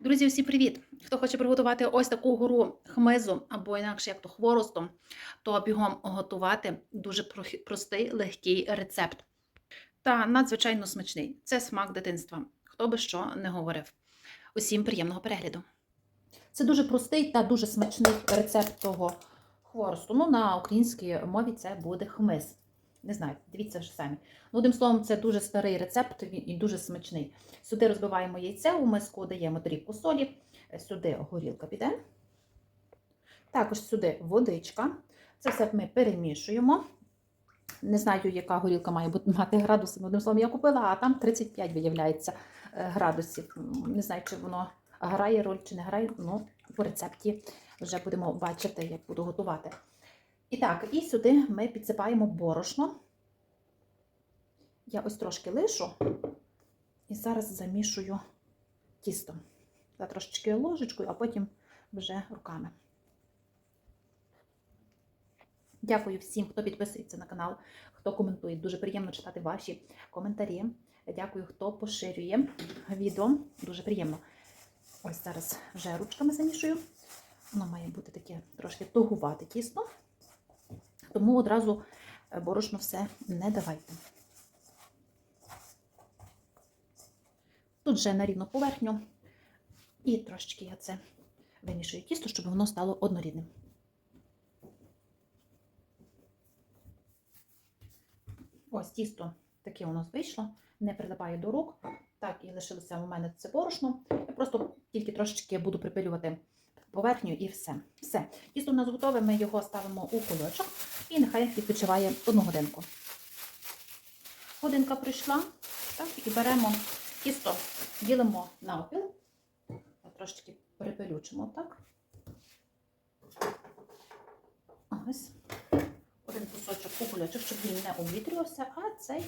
Друзі, всім привіт! Хто хоче приготувати ось таку гору хмизу або інакше як то хворостом, то бігом готувати дуже простий, легкий рецепт. Та надзвичайно смачний. Це смак дитинства. Хто би що не говорив. Усім приємного перегляду. Це дуже простий та дуже смачний рецепт того хворосту. Ну, на українській мові це буде хмиз. Не знаю, дивіться вже самі. Ну, одним словом, це дуже старий рецепт і дуже смачний. Сюди розбиваємо яйце, у миску даємо дрібку солі, сюди горілка піде. Також сюди водичка. Це все ми перемішуємо. Не знаю, яка горілка має бути мати градуси. Одним словом, я купила, а там 35 виявляється е, градусів. Не знаю, чи воно грає роль, чи не грає. Ну, по рецепті вже будемо бачити, як буду готувати. І так, і сюди ми підсипаємо борошно. Я ось трошки лишу. І зараз замішую тісто. Я трошечки ложечкою, а потім вже руками. Дякую всім, хто підписується на канал, хто коментує. Дуже приємно читати ваші коментарі. Дякую, хто поширює відео. Дуже приємно. Ось зараз вже ручками замішую. Воно має бути таке трошки тугувате тісто. Тому одразу е, борошно все не давайте. Тут вже на рівну поверхню. І трошечки я це вимішую тісто, щоб воно стало однорідним. Ось тісто таке у нас вийшло, не прилипає до рук. Так, і лишилося у мене це борошно. Я просто тільки трошечки буду припилювати поверхню і все. Все. Тісто у нас готове, ми його ставимо у кульочок і нехай відпочиває одну годинку. Годинка прийшла, так, і беремо тісто, ділимо навпіл, трошечки припилючимо, так. Ось. Один кусочок у кульочок, щоб він не обвітрювався, а цей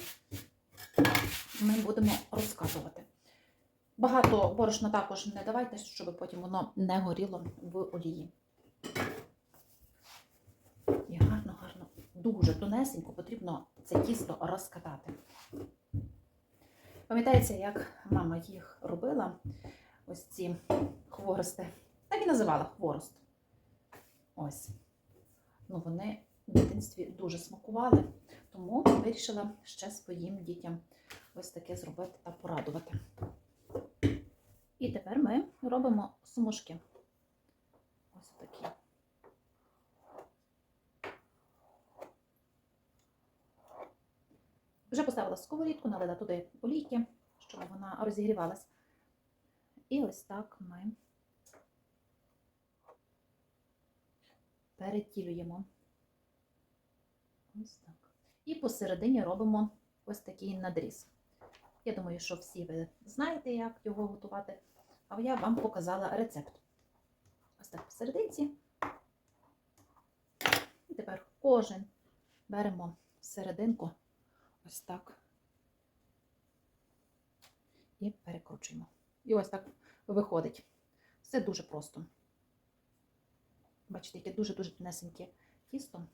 ми будемо розкатувати. Багато борошна також не давайте, щоб потім воно не горіло в олії. І гарно, гарно, дуже тонесенько потрібно це тісто розкатати. Пам'ятаєте, як мама їх робила? Ось ці хворости. Так і називала хворост. Ось. Ну, вони в дитинстві дуже смакували, тому вирішила ще своїм дітям ось таке зробити та порадувати. Робимо смужки. Ось такі. Вже поставила сковорідку, налила туди олійки, щоб вона розігрівалась. І ось так ми перетілюємо. Ось так. І посередині робимо ось такий надріз. Я думаю, що всі ви знаєте, як його готувати, а я вам показала рецепт. Ось так посерединці. І тепер кожен беремо серединку ось так і перекручуємо. І ось так виходить. Все дуже просто. Бачите, яке дуже-дуже тонесеньке тісто.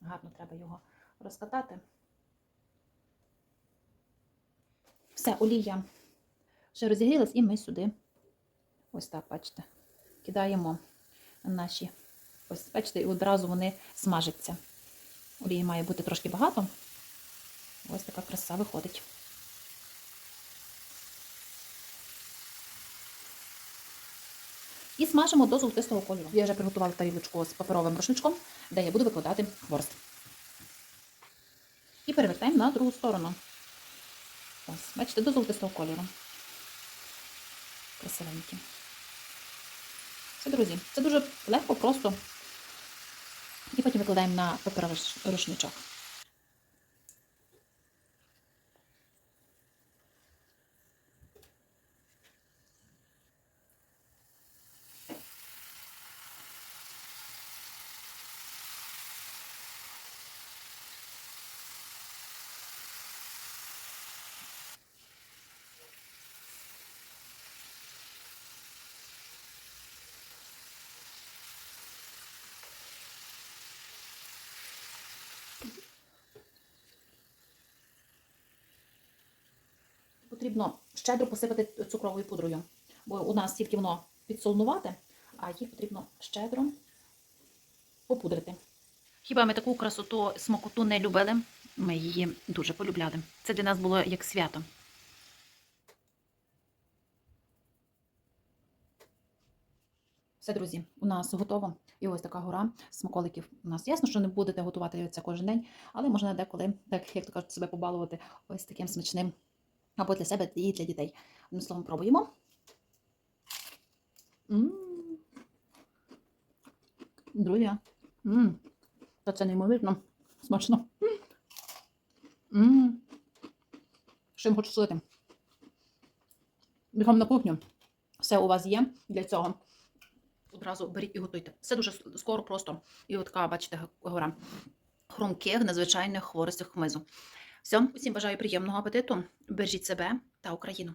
Гарно треба його розкатати. Все, олія вже розігрілась, і ми сюди, ось так, бачите, кидаємо наші, ось, бачите, і одразу вони смажаться. Олії має бути трошки багато. Ось така краса виходить. І смажимо до золотистого кольору. Я вже приготувала тарілочку з паперовим рушничком, де я буду викладати хворост. І перевертаємо на другу сторону. Ось, бачите, до золотистого кольору. Красивенькі. Це, друзі, це дуже легко, просто. І потім викладаємо на паперовий рушничок. Потрібно щедро посипати цукровою пудрою. бо у нас тільки воно підсолнувати, а їх потрібно щедро попудрити. Хіба ми таку красоту смакоту не любили? Ми її дуже полюбляли. Це для нас було як свято. Все, друзі, у нас готово. І ось така гора смаколиків. У нас ясно, що не будете готувати це кожен день, але можна деколи, так як то кажуть, себе побалувати ось таким смачним або для себе, і для дітей. Одним словом, пробуємо. Друзі, та це неймовірно смачно. Що їм хочу сказати? Бігом на кухню. Все у вас є для цього. Одразу беріть і готуйте. Все дуже скоро просто. І от така, бачите, гора хрумких, надзвичайних хворостях хмизу. Все, усім бажаю приємного апетиту. Бережіть себе та Україну.